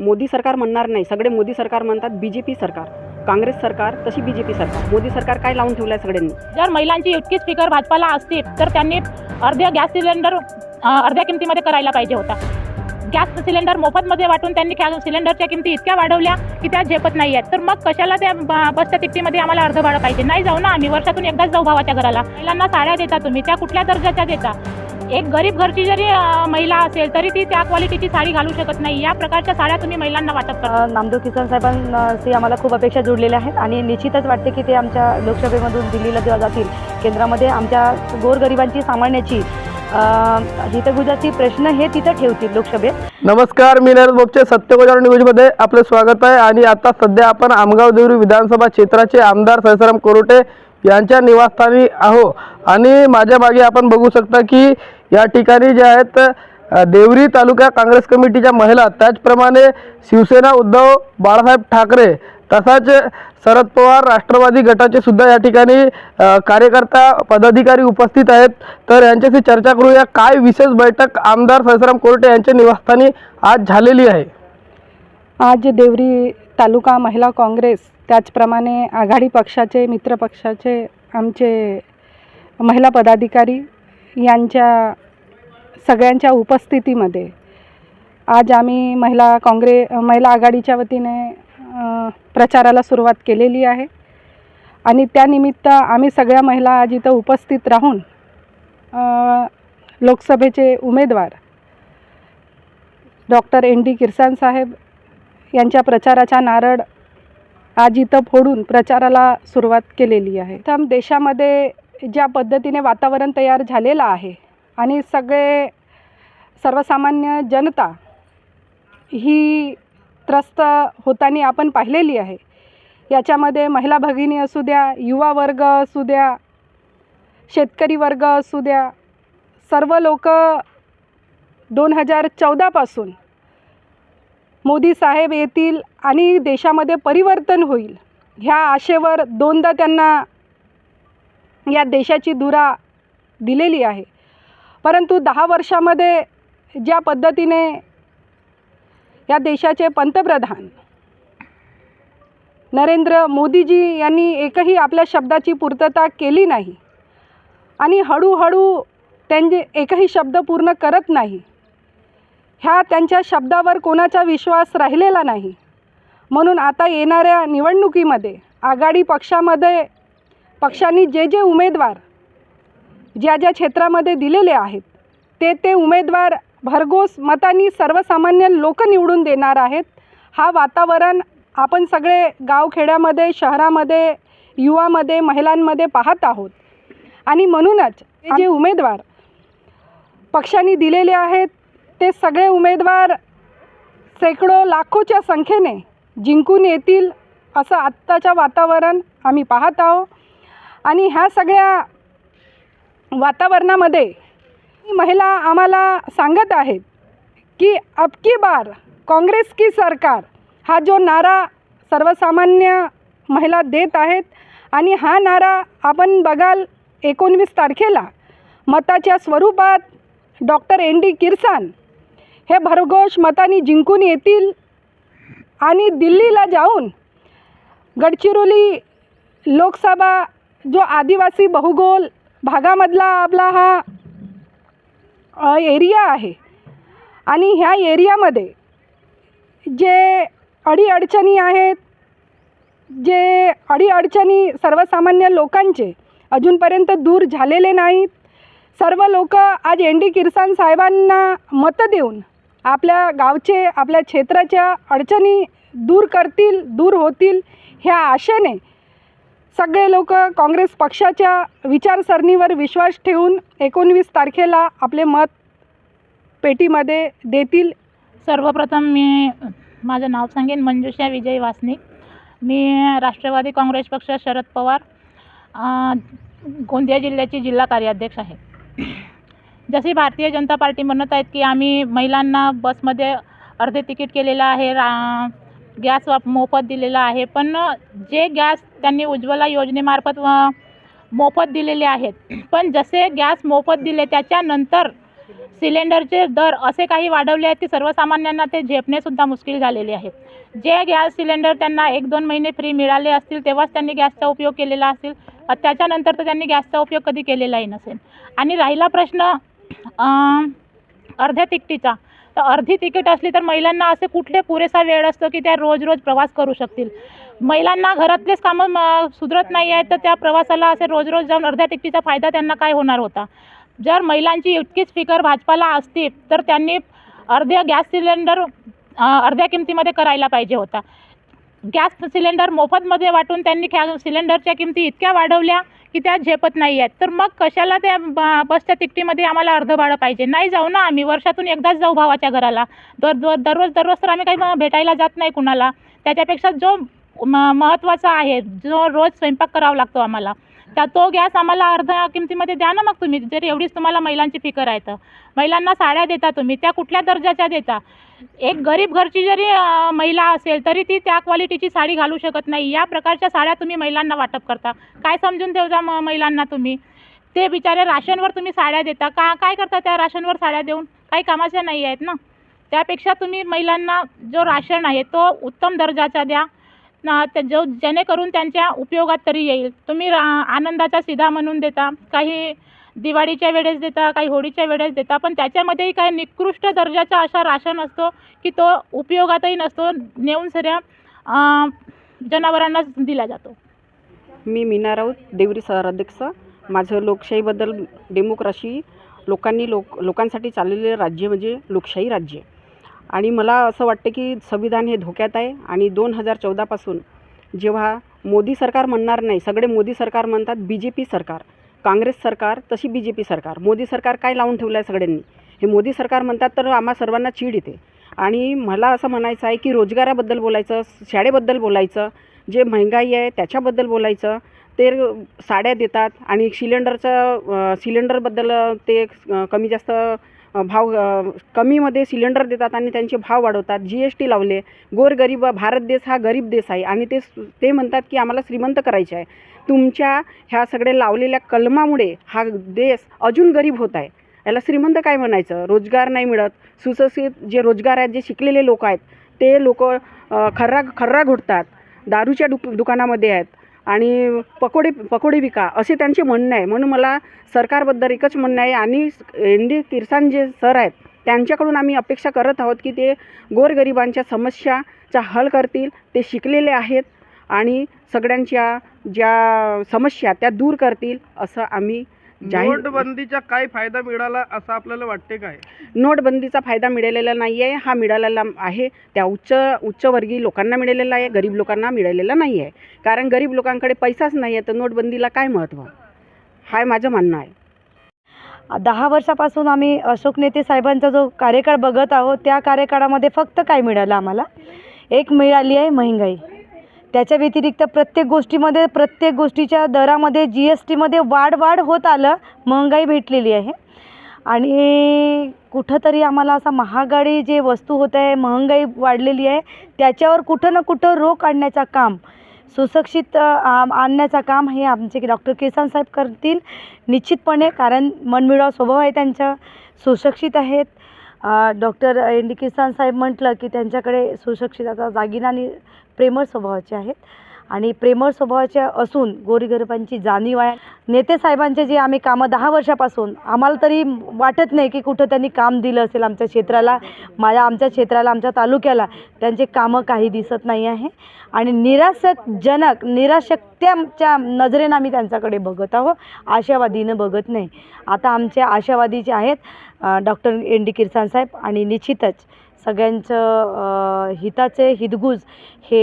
मोदी सरकार म्हणणार नाही. सगळे मोदी सरकार म्हणतात बी जे पी सरकार. काँग्रेस सरकार तशी बी जे पी सरकार. मोदी सरकार काय लावून ठेवलं आहे सगळ्यांनी? जर महिलांची इतकीच फिकर भाजपाला असते तर त्यांनी अर्ध्या गॅस सिलेंडर अर्ध्या किमतीमध्ये करायला पाहिजे होता. गॅस सिलेंडर मोफतमध्ये वाटून त्यांनी सिलेंडरच्या किमती इतक्या वाढवल्या की त्या झेपत नाही आहेत. तर मग कशाला त्या बसच्या तिकटीमध्ये आम्हाला अर्ध भाडं पाहिजे? नाही जाऊ ना आम्ही वर्षातून एकदाच जाऊ भावाच्या घराला. महिलांना साड्या देता तुम्ही त्या कुठल्या दर्जाच्या देता? एक गरीब घरची जरी महिला असेल तरी ती त्या क्वालिटीची साडी घालू शकत नाही. या प्रकारच्या साड्या तुम्ही महिलांना वाटत नामदेव किसन साहेबांशी आम्हाला खूप अपेक्षा जुडलेल्या आहेत आणि निश्चितच वाटते की ते आमच्या लोकसभेमधून दिल्लीला जेव्हा जातील केंद्रामध्ये आमच्या गोरगरिबांची सामान्याची अ, प्रश्न हे तिथं ठेवतील लोकसभेत. नमस्कार मी नरेश बोपचे सत्यगोजार न्यूजमध्ये आपलं स्वागत आहे. आणि आता सध्या आपण आमगाव देवरी विधानसभा क्षेत्राचे आमदार सैसराम कोरोटे यांच्या निवासस्थानी आहो. आणि माझ्या मागे आपण बघू शकता की या ठिकाणी जे आहेत देवरी तालुका काँग्रेस कमिटीच्या महिला त्याचप्रमाणे शिवसेना उद्धव बाळासाहेब ठाकरे तसाच शरद पवार राष्ट्रवादी गटाचे सुद्धा या ठिकाणी कार्यकर्ता पदाधिकारी उपस्थित आहेत. तर यांच्याशी चर्चा करूया. काय विशेष बैठक आमदार सैसराम कोर्टे यांच्या निवासस्थानी आज झालेली आहे? आज देवरी तालुका महिला काँग्रेस त्याचप्रमाणे आघाडी पक्षाचे मित्र पक्षाचे आमचे महिला पदाधिकारी यांच्या सगळ्यांच्या उपस्थितीमध्ये आज आम्ही महिला काँग्रे महिला आघाडीच्या वतीने प्रचाराला सुरुवात केलेली आहे. आणि त्यानिमित्त आम्ही सगळ्या महिला आज इथं उपस्थित राहून लोकसभेचे उमेदवार डॉक्टर एन डी किरसान साहेब यांच्या प्रचाराचा नारळ आज इथं फोडून प्रचाराला सुरुवात केलेली आहे. तर देशामध्ये ज्या पद्धतीने वातावरण तयार झालेलं आहे आणि सगळे सर्वसामान्य जनता ही त्रस्त होताना आपण पाहिलेली आहे. याच्यामध्ये महिला भगिनी असू द्या युवा वर्ग असू द्या शेतकरी वर्ग असू द्या सर्व लोक दोन हजार चौदापासून मोदी साहेब येतील आणि देशामध्ये परिवर्तन होईल. ह्या आशेवर दोनदा त्यांना या देशाची धुरा दिलेली आहे. परंतु दहा वर्षामध्ये ज्या पद्धतीने या देशाचे पंतप्रधान. नरेंद्र मोदीजी यांनी एकही आपल्या शब्दाची पूर्तता केली नाही. आणि हळूहळू त्यांचे एकही शब्द पूर्ण करत नाही. ह्या त्यांच्या शब्दावर कोणाचा विश्वास राहिलेला नाही. म्हणून आता येणाऱ्या निवडणुकीमध्ये आघाडी पक्षामध्ये पक्षांनी जे जे उमेदवार ज्या ज्या क्षेत्रामध्ये दिलेले आहेत ते ते उमेदवार भरघोस मतांनी सर्वसामान्य लोक निवडून देणार आहेत. हा वातावरण आपण सगळे गावखेड्यामध्ये शहरामध्ये युवामध्ये महिलांमध्ये पाहत आहोत. आणि म्हणूनच हे जे उमेदवार पक्षांनी दिलेले आहेत ते सगळे उमेदवार शेकडो लाखोच्या संख्येने जिंकून येतील असं आत्ताच्या वातावरण आम्ही पाहत आहोत. आणि ह्या सगळ्या वातावरणामध्ये महिला आम्हाला सांगत आहेत की अबकी बार काँग्रेस की सरकार हा जो नारा सर्वसामान्य महिला देत आहेत आणि हा नारा आपण बघाल एकोणवीस तारखेला मताच्या स्वरूपात डॉक्टर एन डी किरसान हे भरघोष मतानी जिंकून येतील आणि दिल्लीला जाऊन गडचिरोली लोकसभा जो आदिवासी बहुगोल भागामधला आपला हा एरिया आहे. आणि ह्या एरियामध्ये जे अडीअडचणी आहेत जे अडीअडचणी सर्वसामान्य लोकांचे अजूनपर्यंत दूर झालेले नाहीत. सर्व लोक आज एन डी किरसान साहेबांना मतं देऊन आपल्या गावचे आपल्या क्षेत्राच्या अडचणी दूर करतील दूर होतील ह्या आशेने सगळे लोक काँग्रेस पक्षाच्या विचारसरणीवर विश्वास ठेवून एकोणवीस तारखेला आपले मत पेटीमध्ये देतील. सर्वप्रथम मी माझं नाव सांगेन मंजुषा विजय वासनिक. मी राष्ट्रवादी काँग्रेस पक्ष शरद पवार गोंदिया जिल्ह्याची जिल्हा कार्याध्यक्ष आहे. जशी भारतीय जनता पार्टी म्हणत आहेत की आम्ही महिलांना बसमध्ये अर्धे तिकीट केलेलं आहे रा गॅस वाप मोफत दिलेला आहे. पण जे गॅस त्यांनी उज्ज्वला योजनेमार्फत मोफत दिलेले आहेत. पण जसे गॅस मोफत दिले त्याच्यानंतर सिलेंडरचे दर असे काही वाढवले आहेत की सर्वसामान्यांना ते झेपणेसुद्धा मुश्किल झालेले आहे. जे गॅस सिलेंडर त्यांना एक दोन महिने फ्री मिळाले असतील तेव्हाच त्यांनी गॅसचा उपयोग केलेला असेल. त्याच्यानंतर तर त्यांनी गॅसचा उपयोग कधी केलेलाही नसेल. आणि राहिला प्रश्न अर्ध्या तिकटीचा. तर अर्धी तिकीट असली तर महिलांना असे कुठले पुरेसा वेळ असतो की त्या रोज रोज प्रवास करू शकतील? महिलांना घरातलेच कामं म, सुधरत नाही आहेत तर त्या प्रवासाला असे रोज रोज जाऊन अर्ध्या तिकीटचा फायदा त्यांना काय होणार होता? जर महिलांची इतकीच फिकर भाजपाला असती तर त्यांनी अर्ध्या गॅस सिलेंडर अर्ध्या किमतीमध्ये करायला पाहिजे होता. गॅस सिलेंडर मोफतमध्ये वाटून त्यांनी ख्या सिलेंडरच्या किमती इतक्या वाढवल्या की त्या झेपत नाही आहेत. तर मग कशाला त्या ब- बसच्या तिकटीमध्ये आम्हाला अर्धं भाडं पाहिजे? नाही जाऊ ना आम्ही. वर्षातून एकदाच जाऊ भावाच्या घराला. दर दर दररोज दररोज तर आम्ही काही भेटायला जात नाही कुणाला. त्याच्यापेक्षा जो म महत्त्वाचा आहे जो रोज स्वयंपाक करावा लागतो आम्हाला त्या तो गॅस आम्हाला अर्ध्या किमतीमध्ये द्या ना मग तुम्ही. जर एवढीच तुम्हाला महिलांची फिकर आहे तर. महिलांना साड्या देता तुम्ही त्या कुठल्या दर्जाच्या देता? एक गरीब घरची जरी महिला असेल तरी ती त्या क्वालिटीची साडी घालू शकत नाही. या प्रकारच्या साड्या तुम्ही महिलांना वाटप करता. काय समजून ठेवता म महिलांना तुम्ही? ते बिचारे राशनवर तुम्ही साड्या देता का? काय करता त्या राशनवर साड्या देऊन? काही कामाच्या नाही आहेत ना. त्यापेक्षा तुम्ही महिलांना जो राशन आहे तो उत्तम दर्जाचा द्या. ना त्या जो जेणेकरून त्यांच्या उपयोगात तरी येईल. तुम्ही रा आनंदाचा सिधा म्हणून देता काही दिवाळीच्या वेळेस देता काही होळीच्या वेळेस देता पण त्याच्यामध्येही काही निकृष्ट दर्जाचा असा राशन असतो की तो उपयोगातही नसतो नेऊन सऱ्या जनावरांनाच दिला जातो. मी मीना राऊत देवरी शहराध्यक्ष माझं लोकशाहीबद्दल डेमोक्रॅसी लोकांनी लोक लोकांसाठी चाललेले राज्य म्हणजे लोकशाही राज्य. आणि मला असं वाटतं की संविधान हे धोक्यात आहे. आणि दोन हजार चौदापासून जेव्हा मोदी सरकार म्हणणार नाही सगळे मोदी सरकार म्हणतात बी जे पी सरकार. काँग्रेस सरकार तशी बी जे पी सरकार. मोदी सरकार काय लावून ठेवलं आहे सगळ्यांनी? हे मोदी सरकार म्हणतात तर आम्हा सर्वांना चीड येते. आणि मला असं म्हणायचं आहे की रोजगाराबद्दल बोलायचं शाळेबद्दल बोलायचं जे महागाई आहे त्याच्याबद्दल बोलायचं ते साड्या देतात आणि सिलेंडरचं सिलेंडरबद्दल ते कमी जास्त भाव कमीमध्ये सिलेंडर देतात आणि त्यांचे भाव वाढवतात जी एस टी लावले. गोरगरीब भारत देश हा गरीब देश आहे. आणि ते ते म्हणतात की आम्हाला श्रीमंत करायचे आहे. तुमच्या ह्या सगळे लावलेल्या कलमामुळे हा देश अजून गरीब होत आहे. याला श्रीमंत काय म्हणायचं? रोजगार नाही मिळत. सुशिक्षित जे रोजगार आहेत जे शिकलेले लोक आहेत ते लोक खर्रा खर्रा घोटतात दारूच्या दुक दुकानामध्ये आहेत. आणि पकोडे पकोडे विका असे त्यांचे म्हणणं आहे. म्हणून मला सरकारबद्दल एकच म्हणणं आहे आणि एन डी किरसान जे सर आहेत त्यांच्याकडून आम्ही अपेक्षा करत आहोत की ते गोरगरिबांच्या समस्याचा हल करतील ते शिकलेले आहेत आणि सगळ्यांच्या ज्या समस्या त्या दूर करतील असं आम्ही नोटबंदीचा काय फायदा मिळाला असं आपल्याला वाटते काय? नोटबंदीचा फायदा मिळालेला नाही आहे हा मिळालेला आहे. त्या उच्च उच्चवर्गीय लोकांना मिळालेला आहे गरीब लोकांना मिळालेला नाही आहे कारण गरीब लोकांकडे पैसाच नाही आहे तर नोटबंदीला काय महत्त्व हाय माझं म्हणणं आहे. दहा वर्षापासून आम्ही अशोक नेते साहेबांचा जो कार्यकाळ बघत आहोत त्या कार्यकाळामध्ये फक्त काय मिळालं आम्हाला? एक मिळाली आहे महंगाई. त्याच्या व्यतिरिक्त प्रत्येक गोष्टीमध्ये प्रत्येक गोष्टीच्या दरामध्ये जी एस टीमध्ये वाढ वाढ होत आलं महंगाई भेटलेली आहे. आणि कुठंतरी आम्हाला असा महागाडी जे वस्तू होत आहे महंगाई वाढलेली आहे त्याच्यावर कुठं ना कुठं रोख आणण्याचं काम सुशिक्षित आणण्याचा आणण्याचं काम हे आमचे डॉक्टर किसान साहेब करतील निश्चितपणे कारण मनमिळाव स्वभाव आहे त्यांचा सुशिक्षित आहेत. डॉक्टर एन डी किसान साहेब म्हटलं की त्यांच्याकडे सुशिक्षितता दागिना आणि प्रेमळ स्वभावाचे आहेत. आणि प्रेमळ स्वभावाच्या असून गोरीगरिबांची जाणीव आहे नेते साहेबांचे जे आम्ही कामं दहा वर्षापासून आम्हाला तरी वाटत नाही की कुठं त्यांनी काम दिलं असेल आमच्या क्षेत्राला माझ्या आमच्या क्षेत्राला आमच्या तालुक्याला. त्यांचे कामं काही दिसत नाही आहे. आणि निराशकजनक निराशक्त्याच्या नजरेनं आम्ही त्यांच्याकडे बघत आहोत. आशावादीनं बघत नाही. आता आमच्या आशावादी जे आहेत डॉक्टर एन डी किरसान साहेब आणि निश्चितच सगळ्यांचं हिताचे हितगुज हे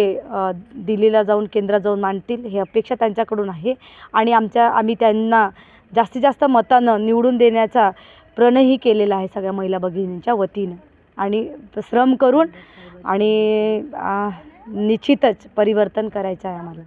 दिल्लीला जाऊन केंद्रात जाऊन मांडतील हे अपेक्षा त्यांच्याकडून आहे. आणि आमच्या आम्ही त्यांना जास्तीत जास्त मतानं निवडून देण्याचा प्रणही केलेला आहे सगळ्या महिला भगिनींच्या वतीनं. आणि श्रम करून आणि निश्चितच परिवर्तन करायचं आहे आम्हाला.